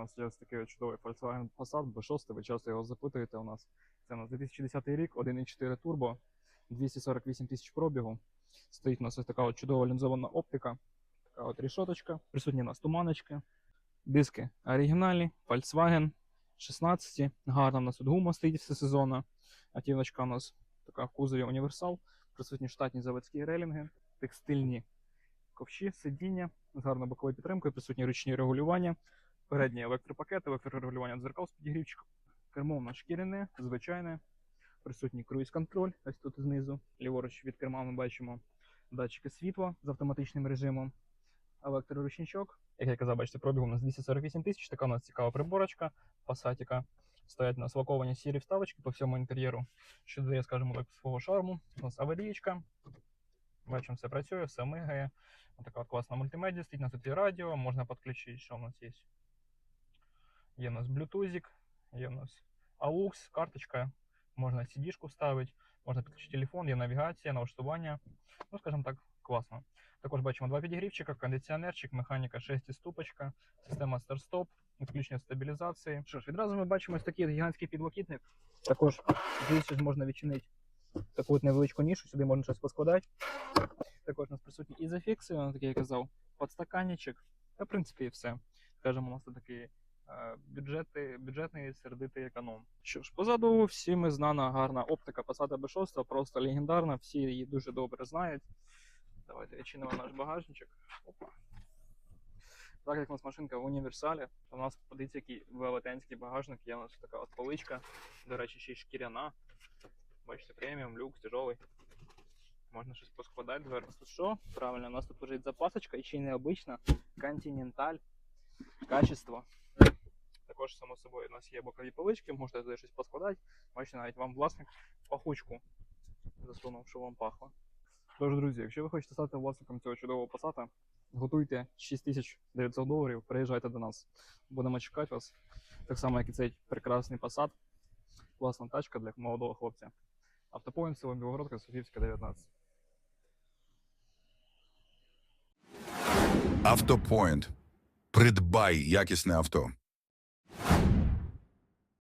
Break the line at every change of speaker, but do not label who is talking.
нас є такий чудовий Volkswagen Passat B6, ви часто його запитуєте у нас. Це у нас 2010 рік, 1.4 турбо, 248 тисяч пробігу. Стоїть у нас ось така от чудова лінзована оптика, така от рішоточка. Присутні у нас туманочки, диски оригінальні, Volkswagen 16. Гарна у нас тут гума стоїть все сезону. Атівночка у нас така в кузові універсал. Присутні штатні заводські рейлінги, текстильні ковші, сидіння з гарною боковою підтримкою, присутні ручні регулювання, передні електропакети, електрорегулювання дзеркал з підігрівчиком. Кермо у нас шкіряне, звичайне. Присутній круїз-контроль, ось тут знизу. Ліворуч від керма ми бачимо датчики світла з автоматичним режимом. Електроручничок. Як я казав, бачите, пробіг у нас 248 тисяч. Така у нас цікава приборочка, пасатіка. Стоять у нас лаковані сірі вставочки по всьому інтер'єру, що дає, скажімо так, свого шарму. У нас аварійка. Бачимо, все працює, все мигає. Ось така от класна мультимедіа, стоїть у нас тут і радіо, можна підключити, що у нас є. Є у нас Bluetooth, є у нас AUX, карточка, можна CD-шку вставити, можна підключити телефон, є навігація, налаштування. Ну, скажімо так, класно. Також бачимо два підігрівчика, кондиціонерчик, механіка 6 ступочка, система старт-стоп, відключення стабілізації. Що ж, відразу ми бачимо ось такий гігантський підлокітник. Також звідси можна відчинити таку от невеличку нішу, сюди можна щось поскладати. Також у нас присутні і зафікси, як я казав, подстаканничок. Та, в принципі, і все. Скажімо, у нас тут такий бюджети, бюджетний сердитий економ. Що ж, позаду всіми знана гарна оптика Passat B6, просто легендарна, всі її дуже добре знають. Давайте відчинимо наш багажничок. Опа. Так як у нас машинка в універсалі, то у нас подивіться, який велетенський багажник. Є у нас така от поличка, до речі, ще й шкіряна. Бачите, преміум, люкс, тяжелий. Можна щось поскладати зверху. Що? Правильно, у нас тут лежить запасочка і ще й необична Continental качество. Також, само собою, у нас є бокові полички, можете туди щось поскладати. Бачите, навіть вам власник пахучку засунув, що вам пахло. Тож, друзі, якщо ви хочете стати власником цього чудового пасата, готуйте 6900 доларів, приїжджайте до нас. Будемо чекати вас. Так само, як і цей прекрасний пасат. Класна тачка для молодого хлопця. Автопоінт село Білогородка, Софівська, 19.
Автопоінт. Придбай якісне авто.